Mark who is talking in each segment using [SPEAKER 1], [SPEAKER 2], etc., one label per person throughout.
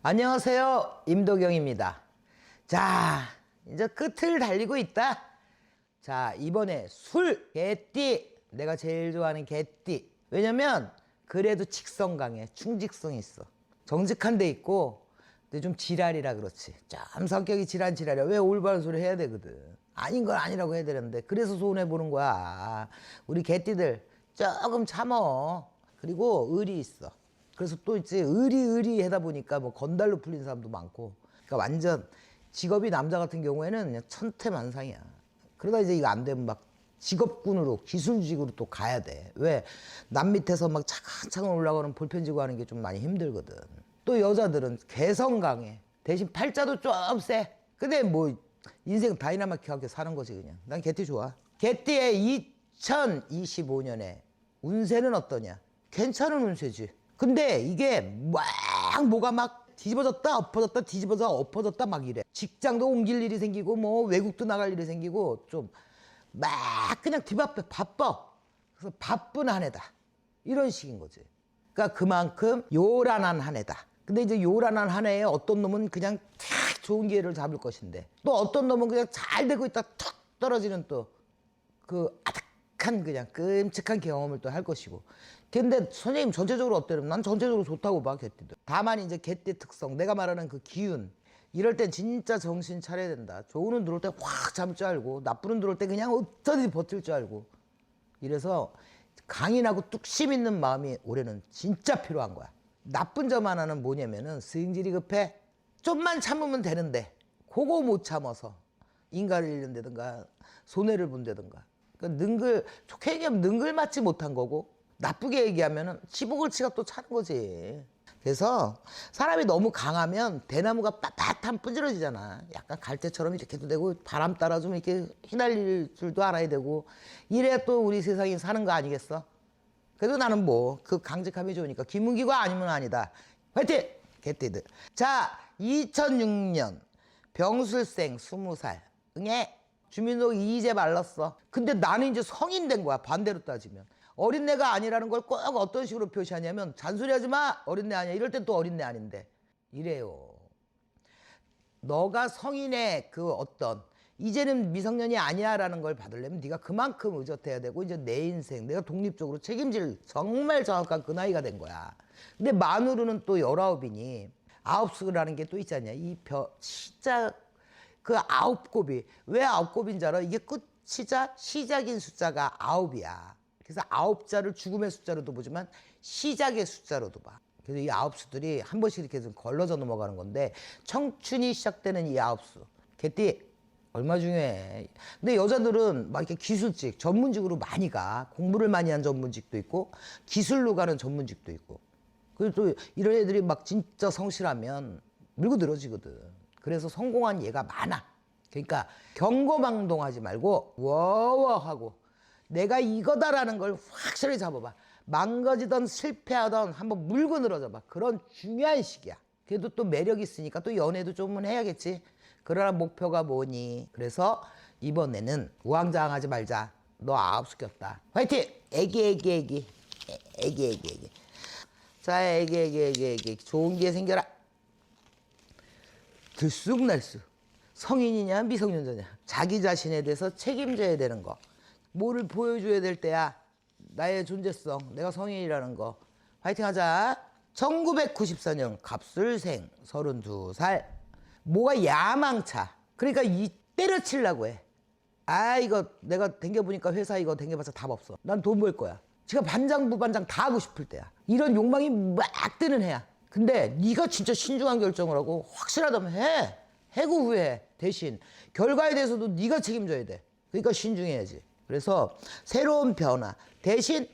[SPEAKER 1] 안녕하세요. 임도경입니다. 자, 이제 끝을 달리고 있다. 자, 이번에 술, 개띠. 내가 제일 좋아하는 개띠. 왜냐면, 그래도 직성 강해. 충직성 있어. 정직한 데 있고, 근데 좀 지랄이라 그렇지. 좀 성격이 지란 지랄이야. 왜 올바른 소리 해야 되거든. 아닌 건 아니라고 해야 되는데. 그래서 손해보는 거야. 우리 개띠들 조금 참어. 그리고 의리 있어. 그래서 또 있지 의리 의리 하다 보니까 뭐 건달로 풀린 사람도 많고. 그러니까 완전 직업이 남자 같은 경우에는 그냥 천태만상이야. 그러다 이제 이거 안 되면 막 직업군으로 기술직으로 또 가야 돼 왜? 남 밑에서 막 차근차근 올라가는 볼펜지고 하는 게 좀 많이 힘들거든. 또 여자들은 개성 강해. 대신 팔자도 좀 세. 근데 뭐 인생 다이나마키하게 사는 거지 그냥. 난 개띠 좋아. 개띠의 2025년에 운세는 어떠냐? 괜찮은 운세지 근데 이게 막 뭐가 막 뒤집어졌다 엎어졌다 뒤집어져 엎어졌다 막 이래. 직장도 옮길 일이 생기고 뭐 외국도 나갈 일이 생기고 좀 막 그냥 뒤바빠 바빠. 그래서 바쁜 한 해다. 이런 식인 거지. 그러니까 그만큼 요란한 한 해다. 근데 이제 요란한 한 해에 어떤 놈은 그냥 탁 좋은 기회를 잡을 것인데 또 어떤 놈은 그냥 잘 되고 있다 툭 떨어지는 또 그 아득 한 그냥 끔찍한 경험을 또 할 것이고. 근데 선생님 전체적으로 어때요? 난 전체적으로 좋다고 봐 개띠도. 다만 이제 개띠 특성 내가 말하는 그 기운 이럴 땐 진짜 정신 차려야 된다. 좋은 운 들어올 때확 잡을 줄 알고 나쁜 운 들어올 때 그냥 어쩌든지 버틸 줄 알고. 이래서 강인하고 뚝심 있는 마음이 올해는 진짜 필요한 거야. 나쁜 점 하나는 뭐냐면은 승질이 급해. 좀만 참으면 되는데 그거 못 참아서 인간을 잃는다든가 손해를 본다든가 그러니까 능글 좋게 얘기하면 능글 맞지 못한 거고 나쁘게 얘기하면은 치복을치가 또 차는 거지. 그래서 사람이 너무 강하면 대나무가 빳빳한 뿌질러지잖아. 약간 갈대처럼 이렇게도 되고 바람 따라 좀 이렇게 휘날릴 줄도 알아야 되고. 이래야 또 우리 세상이 사는 거 아니겠어? 그래도 나는 뭐 그 강직함이 좋으니까 김문기가 아니면 아니다. 화이팅! 개띠들. 자 2006년 병술생 20살. 응애 주민등록 이제 말랐어. 근데 나는 이제 성인 된 거야 반대로 따지면. 어린애가 아니라는 걸 꼭 어떤 식으로 표시하냐면 잔소리하지 마! 어린애 아니야. 이럴 땐 또 어린애 아닌데. 이래요. 너가 성인의 그 어떤 이제는 미성년이 아니야라는 걸 받으려면 네가 그만큼 의젓해야 되고 이제 내 인생 내가 독립적으로 책임질 정말 정확한 그 나이가 된 거야. 근데 만으로는 또 열아홉이니 아홉 수라는 게 또 있잖냐. 이벼 진짜 그 아홉 곱이 왜 아홉 곱인 줄 알아? 이게 끝이자 시작인 숫자가 아홉이야. 그래서 아홉 자를 죽음의 숫자로도 보지만 시작의 숫자로도 봐. 그래서 이 아홉 수들이 한 번씩 이렇게 좀 걸러져 넘어가는 건데 청춘이 시작되는 이 아홉 수. 개띠 얼마 중요해. 근데 여자들은 막 이렇게 기술직, 전문직으로 많이 가. 공부를 많이 한 전문직도 있고, 기술로 가는 전문직도 있고. 그리고 또 이런 애들이 막 진짜 성실하면 물고 늘어지거든. 그래서 성공한 예가 많아. 그러니까 경고망동하지 말고 워워하고 내가 이거다라는 걸 확실히 잡아봐. 망가지던 실패하던 한번 물고 늘어져봐. 그런 중요한 시기야. 그래도 또 매력 있으니까 또 연애도 좀 해야겠지. 그러나 목표가 뭐니? 그래서 이번에는 우왕좌왕하지 말자. 너 아홉 시켰다. 화이팅! 애기 애기 애기 애- 애기 애기 애기. 자 애기 애기 애기 애기 좋은 기회 생겨라. 들쑥날쑥. 성인이냐 미성년자냐. 자기 자신에 대해서 책임져야 되는 거. 뭐를 보여줘야 될 때야. 나의 존재성 내가 성인이라는 거. 화이팅 하자. 1994년 갑술생 32살. 뭐가 야망차. 그러니까 이 때려치려고 해 아 이거 내가 댕겨보니까 회사 이거 댕겨봤자 답 없어. 난 돈 벌 거야. 지가 반장 부반장 다 하고 싶을 때야. 이런 욕망이 막 뜨는 해야 근데 네가 진짜 신중한 결정을 하고 확실하다면 해 해고 후에 대신 결과에 대해서도 네가 책임져야 돼 그러니까 신중해야지 그래서 새로운 변화 대신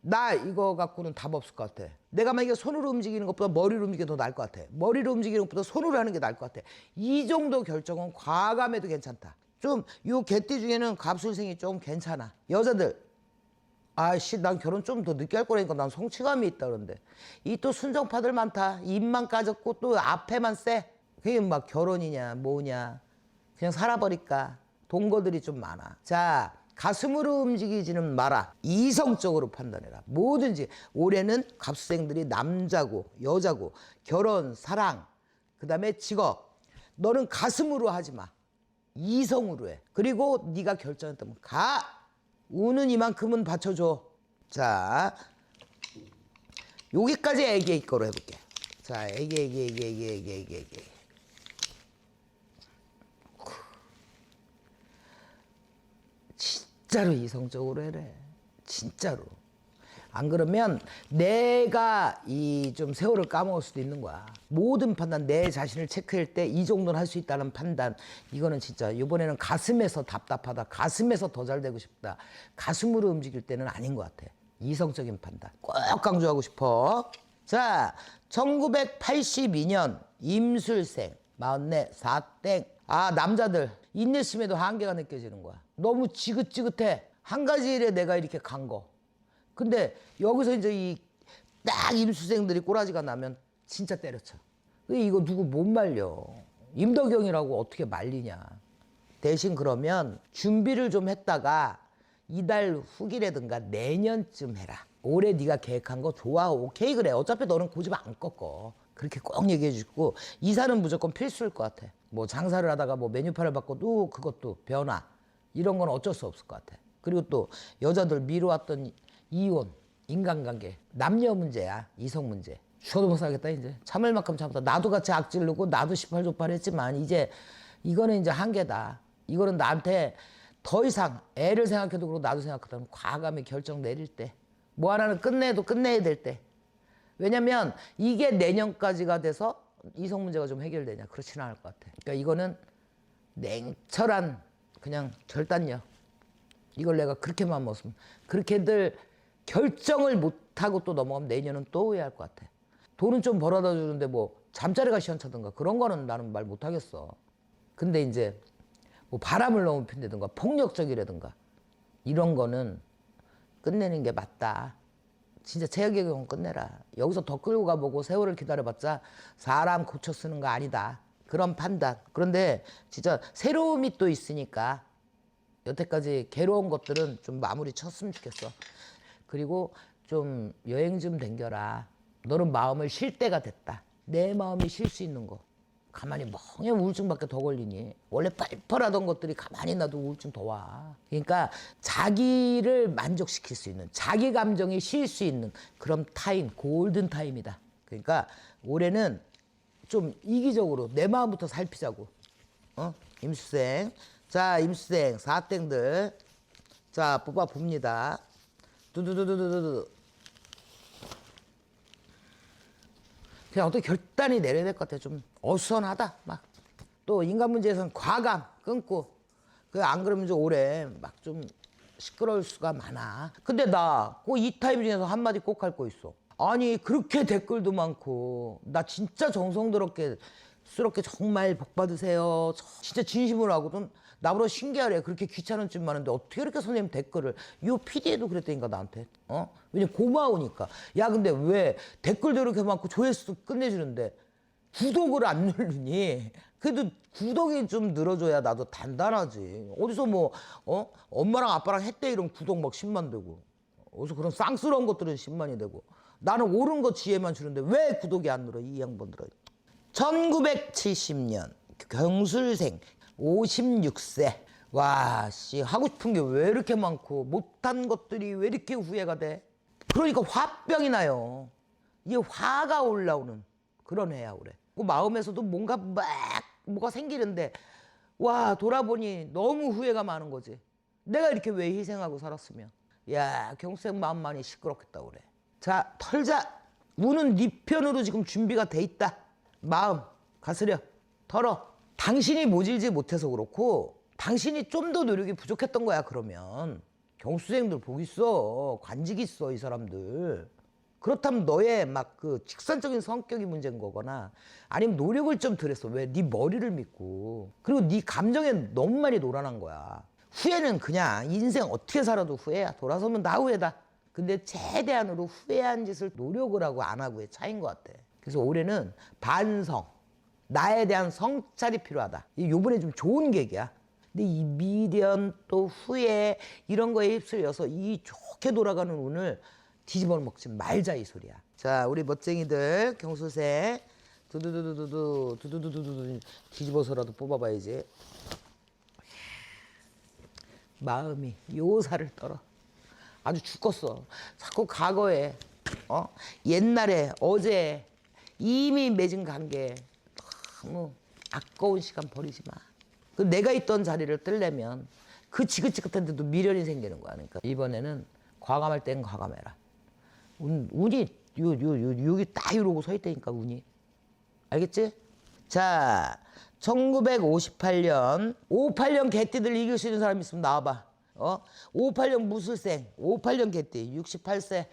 [SPEAKER 1] 나 이거 갖고는 답 없을 것 같아. 내가 만약에 손으로 움직이는 것보다 머리로 움직이는 게 더 나을 것 같아. 머리로 움직이는 것보다 손으로 하는 게 나을 것 같아. 이 정도 결정은 과감해도 괜찮다. 좀 요 개띠 중에는 갑술생이 좀 괜찮아. 여자들 아씨 난 결혼 좀 더 늦게 할 거라니까 난 성취감이 있다 그런데 이 또 순정파들 많다. 입만 까졌고 또 앞에만 세. 그게 막 결혼이냐 뭐냐 그냥 살아버릴까 동거들이 좀 많아. 자 가슴으로 움직이지는 마라. 이성적으로 판단해라. 뭐든지 올해는 갑수생들이 남자고 여자고 결혼, 사랑 그 다음에 직업. 너는 가슴으로 하지 마. 이성으로 해. 그리고 네가 결정했다면 가. 우는 이만큼은 받쳐줘. 자, 여기까지 애기 애기 거로 해볼게. 자, 애기 애기 애기 애기 애기 애기 애기. 진짜로 이성적으로 해래. 진짜로. 안 그러면 내가 이 좀 세월을 까먹을 수도 있는 거야. 모든 판단 내 자신을 체크할 때 이 정도는 할 수 있다는 판단 이거는 진짜 이번에는 가슴에서 답답하다. 가슴에서 더 잘 되고 싶다. 가슴으로 움직일 때는 아닌 것 같아. 이성적인 판단 꼭 강조하고 싶어. 자, 1982년 임술생 마흔네 사땡. 아 남자들 인내심에도 한계가 느껴지는 거야. 너무 지긋지긋해. 한 가지 일에 내가 이렇게 간 거. 근데 여기서 이제 이 딱 임수생들이 꼬라지가 나면 진짜 때려쳐. 근데 이거 누구 못 말려. 임덕영이라고 어떻게 말리냐. 대신 그러면 준비를 좀 했다가 이달 후기라든가 내년쯤 해라. 올해 네가 계획한 거 좋아. 오케이 그래. 어차피 너는 고집 안 꺾어. 그렇게 꼭 얘기해 주고 이사는 무조건 필수일 것 같아. 뭐 장사를 하다가 뭐 메뉴판을 바꿔도 그것도 변화. 이런 건 어쩔 수 없을 것 같아. 그리고 또 여자들 미뤄왔던 이혼, 인간관계, 남녀 문제야, 이성 문제. 죽어도 못 살겠다 이제. 참을 만큼 참다. 나도 같이 악질르고 나도 시팔조팔했지만 이제 이거는 이제 한계다. 이거는 나한테 더 이상 애를 생각해도 그렇고 나도 생각하다 과감히 결정 내릴 때. 뭐 하나는 끝내도 끝내야 될 때. 왜냐면 이게 내년까지가 돼서 이성 문제가 좀 해결되냐 그렇지는 않을 것 같아. 그러니까 이거는 냉철한 그냥 결단력. 이걸 내가 그렇게만 먹으면 그렇게들 결정을 못하고 또 넘어가면 내년은 또 후회할 것 같아. 돈은 좀 벌어다 주는데 뭐 잠자리가 시원찮던가 그런 거는 나는 말 못하겠어. 근데 이제 뭐 바람을 너무 핀다든가 폭력적이라든가 이런 거는 끝내는 게 맞다. 진짜 최악의 경우 끝내라. 여기서 더 끌고 가보고 세월을 기다려봤자 사람 고쳐 쓰는 거 아니다. 그런 판단. 그런데 진짜 새로움이 또 있으니까 여태까지 괴로운 것들은 좀 마무리 쳤으면 좋겠어. 그리고 좀 여행 좀 댕겨라. 너는 마음을 쉴 때가 됐다. 내 마음이 쉴 수 있는 거. 가만히 멍해 우울증밖에 더 걸리니. 원래 뻘뻘하던 것들이 가만히 놔도 우울증 더 와. 그러니까 자기를 만족시킬 수 있는, 자기 감정이 쉴 수 있는 그런 타임, 골든 타임이다. 그러니까 올해는 좀 이기적으로 내 마음부터 살피자고. 어? 임수생. 자, 임수생, 사땡들. 자, 뽑아 봅니다. 두두두두두두. 그냥 어떻게 결단이 내려야 될 것 같아. 좀 어수선하다. 막. 또 인간 문제에서는 과감 끊고. 그 안 그러면 좀 올해 막좀 시끄러울 수가 많아. 근데 나 꼭 이 타임 중에서 한마디 꼭 할 거 있어. 아니, 그렇게 댓글도 많고. 나 진짜 정성스럽게, 스럽게 정말 복 받으세요. 저 진짜 진심으로 하거든. 나보다 신기하래. 그렇게 귀찮은 집 많은데 어떻게 이렇게 선생님 댓글을. 요 PD에도 그랬다니까, 나한테. 어? 왜냐면 고마우니까. 야, 근데 왜 댓글도 이렇게 많고 조회수도 끝내주는데 구독을 안 누르니? 그래도 구독이 좀 늘어줘야 나도 단단하지. 어디서 뭐, 어? 엄마랑 아빠랑 했대 이런 구독 막 10만 되고. 어디서 그런 쌍스러운 것들은 10만이 되고. 나는 옳은 거 지혜만 주는데 왜 구독이 안 늘어, 이 양반들은. 1970년 경술생 56세. 와, 씨, 하고 싶은 게 왜 이렇게 많고, 못한 것들이 왜 이렇게 후회가 돼? 그러니까 화병이 나요. 이게 화가 올라오는 그런 해야 그래. 그 마음에서도 뭔가 막 뭐가 생기는데 와 돌아보니 너무 후회가 많은 거지. 내가 이렇게 왜 희생하고 살았으면. 야 경생 마음만이 시끄럽겠다 그래. 자 털자. 우는 네 편으로 지금 준비가 돼 있다. 마음 가스려 털어. 당신이 모질지 못해서 그렇고 당신이 좀 더 노력이 부족했던 거야 그러면. 경수생들 복 있어. 관직 있어 이 사람들. 그렇다면 너의 막 그 직선적인 성격이 문제인 거거나 아니면 노력을 좀 덜했어. 왜? 네 머리를 믿고. 그리고 네 감정에 너무 많이 놀아난 거야. 후회는 그냥 인생 어떻게 살아도 후회야. 돌아서면 다 후회다. 근데 최대한으로 후회한 짓을 노력을 하고 안 하고의 차이인 것 같아. 그래서 올해는 반성 나에 대한 성찰이 필요하다 이 요번에 좀 좋은 계기야 근데 이 미련 또 후회 이런 거에 휩쓸려서 이 좋게 돌아가는 운을 뒤집어 먹지 말자 이 소리야. 자, 우리 멋쟁이들 경수생 두두두두두두 두두두두두 뒤집어서라도 뽑아봐야지. 마음이 요살을 떨어. 아주 죽겠어. 자꾸 과거에 어 옛날에 어제 이미 맺은 관계 너무 아까운 시간 버리지 마. 그 내가 있던 자리를 뜰려면 그 지긋지긋한 데도 미련이 생기는 거야. 그러니까 이번에는 과감할 땐 과감해라. 운, 운이 요, 요, 요, 여기 딱 이러고 서 있다니까 운이. 알겠지? 자, 1958년 58년 개띠들 이길 수 있는 사람 있으면 나와봐. 어? 58년 무술생, 58년 개띠, 68세.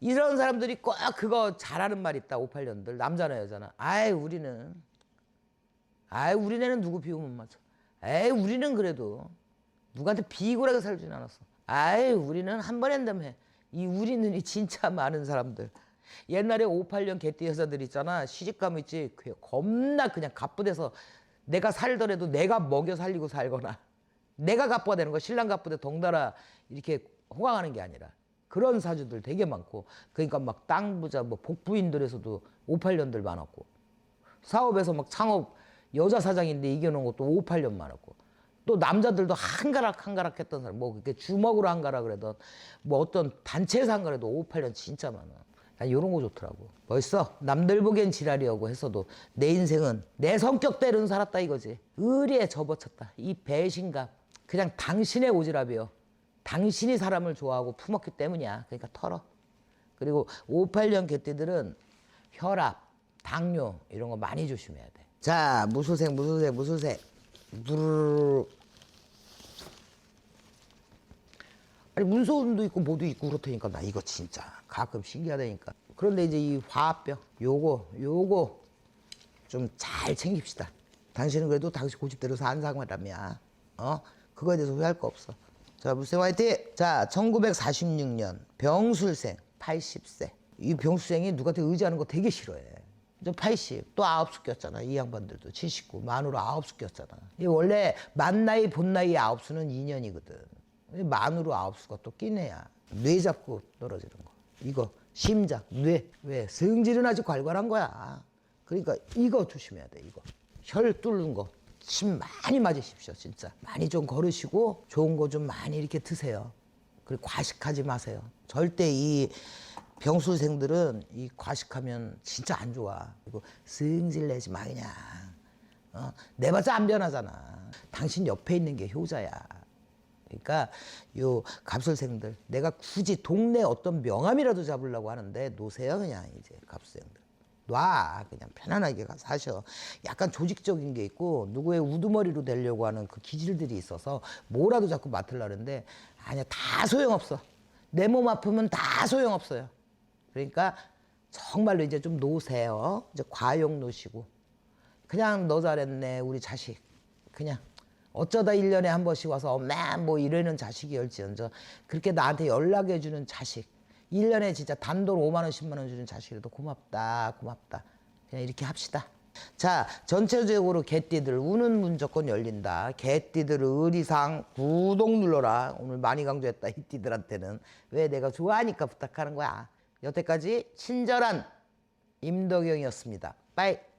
[SPEAKER 1] 이런 사람들이 꼭 그거 잘하는 말 있다. 58년들 남자나 여자나. 아이 우리는 아이 우리네는 누구 비우면 맞아. 에이 우리는 그래도 누구한테 비굴하게 살진 않았어. 아이 우리는 한 번 한다며. 이 우리는 이 진짜 많은 사람들. 옛날에 58년 개띠 여자들 있잖아. 시집가면 있지. 그 겁나 그냥 갑부돼서 내가 살더라도 내가 먹여 살리고 살거나 내가 갑부가 되는 거 신랑 갑부대 덩달아 이렇게 호강하는 게 아니라 그런 사주들 되게 많고 그러니까 막 땅 부자 뭐 복부인들에서도 58년들 많았고 사업에서 막 창업 여자 사장인데 이겨놓은 것도 58년 많았고. 또 남자들도 한가락 한가락 했던 사람 뭐 그렇게 주먹으로 한가락 그래도 뭐 어떤 단체에서 한가락도 58년 진짜 많아. 난 이런 거 좋더라고. 벌써 남들 보기엔 지랄이라고 했어도 내 인생은 내 성격대로는 살았다 이거지. 의리에 접어쳤다. 이 배신감. 그냥 당신의 오지랖이요. 당신이 사람을 좋아하고 품었기 때문이야. 그러니까 털어. 그리고 58년 개띠들은 혈압, 당뇨 이런 거 많이 조심해야 돼. 자, 무술색, 무술색, 무술색. 누르르르. 아니 문서운도 있고 뭐도 있고 그렇다니까 나 이거 진짜 가끔 신기하다니까. 그런데 이제 이 화합병 요거 요거 좀 잘 챙깁시다. 당신은 그래도 당신 고집대로 산 사람이야. 어? 그거에 대해서 후회할 거 없어. 자, 무생 화이팅! 자, 1946년 병술생 80세. 이 병술생이 누구한테 의지하는 거 되게 싫어해. 이제 80, 또 아홉 수 꼈잖아. 이 양반들도 79, 만으로 아홉 수 꼈잖아. 이 원래 만 나이, 본 나이 아홉 수는 2년이거든. 만으로 아홉 수가 또 끼네야. 뇌 잡고 떨어지는 거. 이거 심장, 뇌. 왜? 성질은 아주 괄괄한 거야. 그러니까 이거 조심해야 돼, 이거. 혈 뚫는 거. 침 많이 맞으십시오, 진짜. 많이 좀 걸으시고 좋은 거 좀 많이 이렇게 드세요. 그리고 과식하지 마세요. 절대 이 병술생들은 이 과식하면 진짜 안 좋아. 그리고 승질 내지 마 그냥. 어? 내봤자 안 변하잖아. 당신 옆에 있는 게 효자야. 그러니까 요 갑술생들 내가 굳이 동네 어떤 명함이라도 잡으려고 하는데 노세요 그냥 이제 갑술생들. 놔 그냥 편안하게 가서 사셔 약간 조직적인 게 있고 누구의 우두머리로 되려고 하는 그 기질들이 있어서 뭐라도 자꾸 맡으려는데 아니야 다 소용없어 내 몸 아프면 다 소용없어요 그러니까 정말로 이제 좀 노세요. 이제 과욕 노시고. 그냥 너 잘했네 우리 자식. 그냥 어쩌다 일년에한 번씩 와서 엄마 뭐 이러는 자식이 열지언정. 그렇게 나한테 연락해 주는 자식. 일년에 진짜 단돈 5만 원 10만 원 주는 자식이라도 고맙다 고맙다. 그냥 이렇게 합시다. 자 전체적으로 개띠들 우는 무조건 열린다. 개띠들 의리상 구독 눌러라. 오늘 많이 강조했다 이 띠들한테는. 왜 내가 좋아하니까 부탁하는 거야 여태까지 친절한 임덕영이었습니다. 빠이